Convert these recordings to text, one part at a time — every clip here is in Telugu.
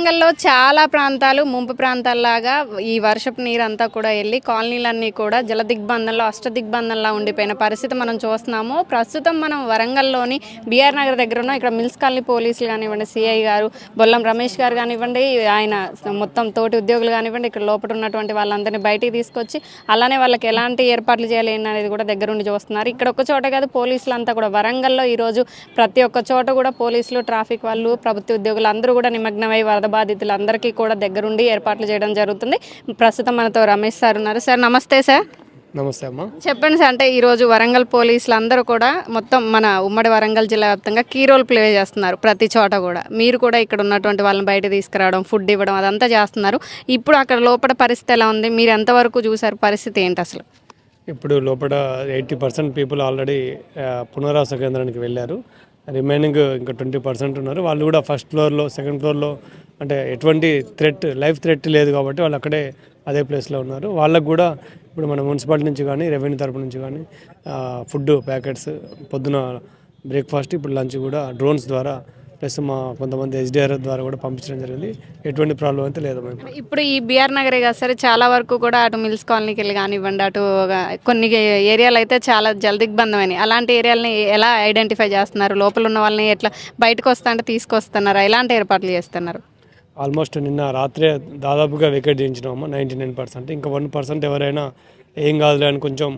వరంగల్లో చాలా ప్రాంతాలు ముంపు ప్రాంతాల్లాగా ఈ వర్షపు నీరు అంతా కూడా వెళ్ళి కాలనీలన్నీ కూడా జల దిగ్బంధంలో అష్ట దిగ్బంధంలా ఉండిపోయిన పరిస్థితి మనం చూస్తున్నాము. ప్రస్తుతం మనం వరంగల్లోని బీఆర్ నగర్ దగ్గర ఉన్న ఇక్కడ మిల్స్ కాలనీ పోలీసులు కానివ్వండి సిఐ గారు బొల్లం రమేష్ గారు కానివ్వండి ఆయన మొత్తం తోటి ఉద్యోగులు కానివ్వండి ఇక్కడ లోపల ఉన్నటువంటి వాళ్ళందరినీ బయటికి తీసుకొచ్చి అలానే వాళ్ళకి ఎలాంటి ఏర్పాట్లు చేయాలి అనేది కూడా దగ్గరుండి చూస్తున్నారు. ఇక్కడ ఒక చోట కాదు పోలీసులు అంతా కూడా వరంగల్లో ఈరోజు ప్రతి ఒక్క చోట కూడా పోలీసులు ట్రాఫిక్ వాళ్ళు ప్రభుత్వ ఉద్యోగులు అందరూ కూడా నిమగ్నమై వరద బాధితులందరికీ కూడా దగ్గరుండి ఏర్పాట్లు చేయడం జరుగుతుంది. ప్రస్తుతం మనతో రమేష్ సార్ ఉన్నారు. సార్ నమస్తే సార్. నమస్తే అమ్మా. చెప్పండి సార్ అంటే ఈరోజు వరంగల్ పోలీసులు అందరూ కూడా మొత్తం మన ఉమ్మడి వరంగల్ జిల్లా వ్యాప్తంగా కీ రోల్ ప్లే చేస్తున్నారు ప్రతి చోట కూడా. మీరు కూడా ఇక్కడ ఉన్నటువంటి వాళ్ళని బయట తీసుకురావడం ఫుడ్ ఇవ్వడం అదంతా చేస్తున్నారు. ఇప్పుడు అక్కడ లోపల పరిస్థితి ఎలా ఉంది? మీరు ఎంతవరకు చూసారు పరిస్థితి ఏంటి అసలు? ఇప్పుడు లోపల ఎయిటీ పర్సెంట్ పీపుల్ ఆల్రెడీ పునరావాస కేంద్రానికి వెళ్ళారు. రిమైనింగ్ ఇంకా ట్వంటీ పర్సెంట్ ఉన్నారు. వాళ్ళు కూడా ఫస్ట్ ఫ్లోర్లో సెకండ్ ఫ్లోర్లో అంటే ఎటువంటి థ్రెట్ లైఫ్ థ్రెట్ లేదు కాబట్టి వాళ్ళు అక్కడే అదే ప్లేస్లో ఉన్నారు. వాళ్ళకు కూడా ఇప్పుడు మన మున్సిపాలిటీ నుంచి కానీ రెవెన్యూ తరపు నుంచి కానీ ఫుడ్ ప్యాకెట్స్ పొద్దున బ్రేక్ఫాస్ట్ ఇప్పుడు లంచ్ కూడా డ్రోన్స్ ద్వారా ప్లస్ మా కొంతమంది ఎస్డిఆర్ ద్వారా కూడా పంపించడం జరిగింది. ఎటువంటి ప్రాబ్లం అయితే లేదు మేము ఇప్పుడు ఈ బీఆర్ నగరే కాదు సరే చాలా వరకు కూడా అటు మిల్స్ కాలనీకి వెళ్ళి కానివ్వండి అటు కొన్ని ఏరియాలు అయితే చాలా జలదిగ్బంధమైనవి అలాంటి ఏరియాలని ఎలా ఐడెంటిఫై చేస్తున్నారు? లోపల ఉన్న వాళ్ళని ఎట్లా బయటకు వస్తా అంటే తీసుకొస్తున్నారు? ఎలాంటి ఏర్పాట్లు చేస్తున్నారు? ఆల్మోస్ట్ నిన్న రాత్రే దాదాపుగా వికెట్ చేయించినాము నైంటీ నైన్ పర్సెంట్. ఇంకా వన్ పర్సెంట్ ఎవరైనా ఏం కాదులే అని కొంచెం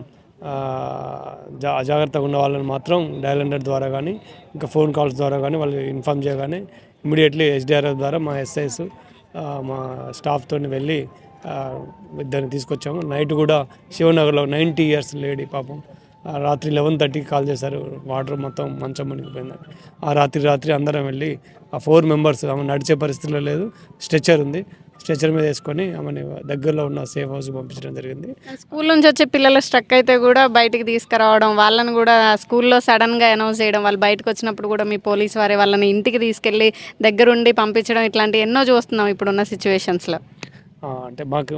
అజాగ్రత్తగా ఉన్న వాళ్ళని మాత్రం డయల్ హండ్రెడ్ ద్వారా కానీ ఇంకా ఫోన్ కాల్స్ ద్వారా కానీ వాళ్ళు ఇన్ఫామ్ చేయగానే ఇమీడియట్లీ ఎస్డిఆర్ఎఫ్ ద్వారా మా ఎస్ఐస్ మా స్టాఫ్తో వెళ్ళి ఇద్దరిని తీసుకొచ్చాము. నైట్ కూడా శివనగర్లో నైంటీ ఇయర్స్ లేడీ పాపం రాత్రి లెవెన్ థర్టీకి కాల్ చేశారు. వాటర్ మొత్తం మంచం మునిగిపోయిందని ఆ రాత్రి రాత్రి అందరం వెళ్ళి ఆ ఫోర్ మెంబర్స్ ఆమె నడిచే పరిస్థితిలో లేదు స్ట్రెచ్చర్ ఉంది. స్ట్రెచర్ మీద వేసుకొని ఆమెని దగ్గరలో ఉన్న సేఫ్ హౌస్ పంపించడం జరిగింది. స్కూల్ నుంచి వచ్చే పిల్లలు స్ట్రక్ అయితే కూడా బయటికి తీసుకురావడం వాళ్ళని కూడా స్కూల్లో సడన్గా అనౌన్స్ చేయడం వాళ్ళు బయటకు వచ్చినప్పుడు కూడా మీ పోలీస్ వారే వాళ్ళని ఇంటికి తీసుకెళ్ళి దగ్గరుండి పంపించడం ఇట్లాంటి ఎన్నో చూస్తున్నాం ఇప్పుడున్న సిచ్యువేషన్స్లో అంటే మాకు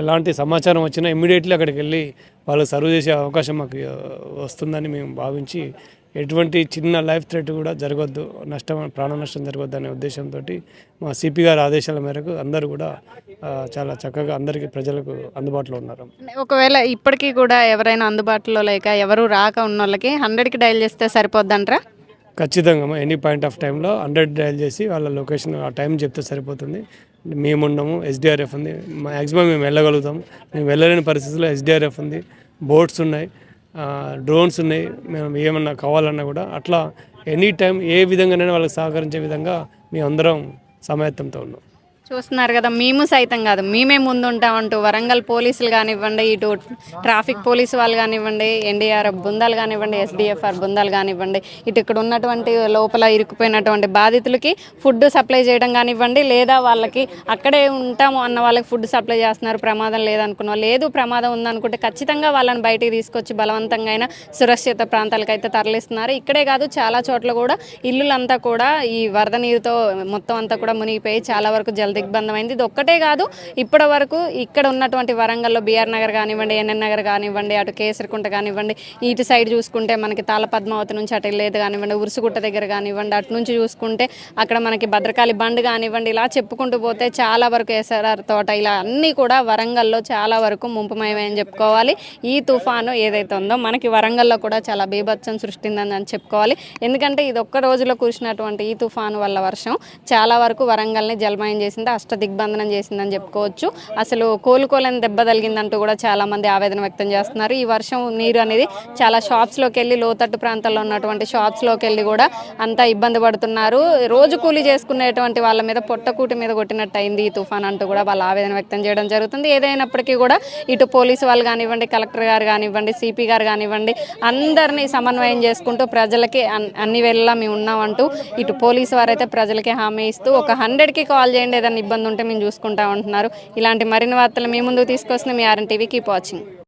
ఎలాంటి సమాచారం వచ్చినా ఇమ్మీడియట్లీ అక్కడికి వెళ్ళి వాళ్ళు సర్వ్ చేసే అవకాశం మాకు వస్తుందని మేము భావించి ఎటువంటి చిన్న లైఫ్ థ్రెట్ కూడా జరగొద్దు నష్టం ప్రాణ నష్టం జరగొద్దు అనే ఉద్దేశంతో మా సిపి గారి ఆదేశాల మేరకు అందరూ కూడా చాలా చక్కగా అందరికీ ప్రజలకు అందుబాటులో ఉన్నారు. ఒకవేళ ఇప్పటికీ కూడా ఎవరైనా అందుబాటులో లేక ఎవరు రాక ఉన్న వాళ్ళకి హండ్రెడ్కి డైల్ చేస్తే సరిపోద్దంటారా? ఖచ్చితంగా ఎనీ పాయింట్ ఆఫ్ టైంలో హండ్రెడ్ డయల్ చేసి వాళ్ళ లొకేషన్ ఆ టైం చెప్తే సరిపోతుంది. మేమున్నాము ఎస్డిఆర్ఎఫ్ ఉంది మ్యాక్సిమం మేము వెళ్ళగలుగుతాం మేము వెళ్ళలేని పరిస్థితుల్లో ఎస్డిఆర్ఎఫ్ ఉంది బోట్స్ ఉన్నాయి. డ్రోన్స్ ఉన్నాయి. మేము ఏమన్నా కావాలన్నా కూడా అట్లా ఎనీ టైం ఏ విధంగానైనా వాళ్ళకి సహకరించే విధంగా మేము అందరం సమాయత్తంతో ఉన్నాం. చూస్తున్నారు కదా మేము సైతం కాదు. మేమే ముందు ఉంటామంటూ వరంగల్ పోలీసులు కానివ్వండి ఇటు ట్రాఫిక్ పోలీసు వాళ్ళు కానివ్వండి ఎన్డీఆర్ఎఫ్ బృందాలు కానివ్వండి ఎస్డిఎఫ్ఆర్ బృందాలు కానివ్వండి ఇటు ఇక్కడ ఉన్నటువంటి లోపల ఇరుక్కుపోయినటువంటి బాధితులకి ఫుడ్ సప్లై చేయడం కానివ్వండి లేదా వాళ్ళకి అక్కడే ఉంటాము అన్న వాళ్ళకి ఫుడ్ సప్లై చేస్తున్నారు ప్రమాదం లేదనుకున్న వాళ్ళు. లేదు ప్రమాదం ఉందనుకుంటే ఖచ్చితంగా వాళ్ళని బయటికి తీసుకొచ్చి బలవంతంగా అయినా సురక్షిత ప్రాంతాలకు అయితే తరలిస్తున్నారు. ఇక్కడే కాదు చాలా చోట్ల కూడా ఇల్లులంతా కూడా ఈ వరద నీరుతో మొత్తం అంతా కూడా మునిగిపోయి చాలా వరకు జల దిగ్బంధం అయింది ఇది ఒక్కటే కాదు ఇప్పటి వరకు ఇక్కడ ఉన్నటువంటి వరంగల్లో బీఆర్ నగర్ కానివ్వండి ఎన్ఎన్ నగర్ కానివ్వండి అటు కేసరికుంట కానివ్వండి ఇటు సైడ్ చూసుకుంటే మనకి తాళ పద్మావతి నుంచి అటు లేదు కానివ్వండి ఉరుసుగుట్ట దగ్గర కానివ్వండి అటు నుంచి చూసుకుంటే అక్కడ మనకి భద్రకాళి బండ్ కానివ్వండి ఇలా చెప్పుకుంటూ పోతే చాలా వరకు ఎస్ఆర్ఆర్ తోట ఇలా అన్నీ కూడా వరంగల్లో చాలా వరకు ముంపుమయమని చెప్పుకోవాలి. ఈ తుఫాను ఏదైతే ఉందో మనకి వరంగల్లో కూడా చాలా బీభత్సం సృష్టిందని అని చెప్పుకోవాలి. ఎందుకంటే ఇది ఒక్క రోజులో కురిసినటువంటి ఈ తుఫాను వల్ల వర్షం చాలా వరకు వరంగల్ని జలమయం చేసింది. అష్ట దిగ్బంధనం చేసిందని చెప్పుకోవచ్చు. అసలు కోలుకోలేని దెబ్బ తగిలిందంటూ కూడా చాలా మంది ఆవేదన వ్యక్తం చేస్తున్నారు. ఈ వర్షం నీరు అనేది చాలా షాప్స్లోకి వెళ్ళి లోతట్టు ప్రాంతాల్లో ఉన్నటువంటి షాప్స్లోకి వెళ్ళి కూడా అంతా ఇబ్బంది పడుతున్నారు. రోజు కూలీ చేసుకునేటువంటి వాళ్ళ మీద పొట్టకూటి మీద కొట్టినట్టు అయింది ఈ తుఫాన్ అంటూ కూడా వాళ్ళ ఆవేదన వ్యక్తం చేయడం జరుగుతుంది. ఏదైనప్పటికీ కూడా ఇటు పోలీసు వాళ్ళు కానివ్వండి కలెక్టర్ గారు కానివ్వండి సిపి గారు కానివ్వండి అందరినీ సమన్వయం చేసుకుంటూ ప్రజలకి అన్ని వేళలా మేము ఉన్నామంటూ ఇటు పోలీసు వారైతే ప్రజలకి హామీ ఇస్తూ ఒక హండ్రెడ్కి కాల్ చేయండి ఏదైనా ఇబ్బంది ఉంటే మేము చూసుకుంటా ఉంటున్నారు. ఇలాంటి మరిన్ని వార్తలు మీ ముందు తీసుకొస్తుంది మీ ఆర్ఎన్ టీవీ కీప్ వాచింగ్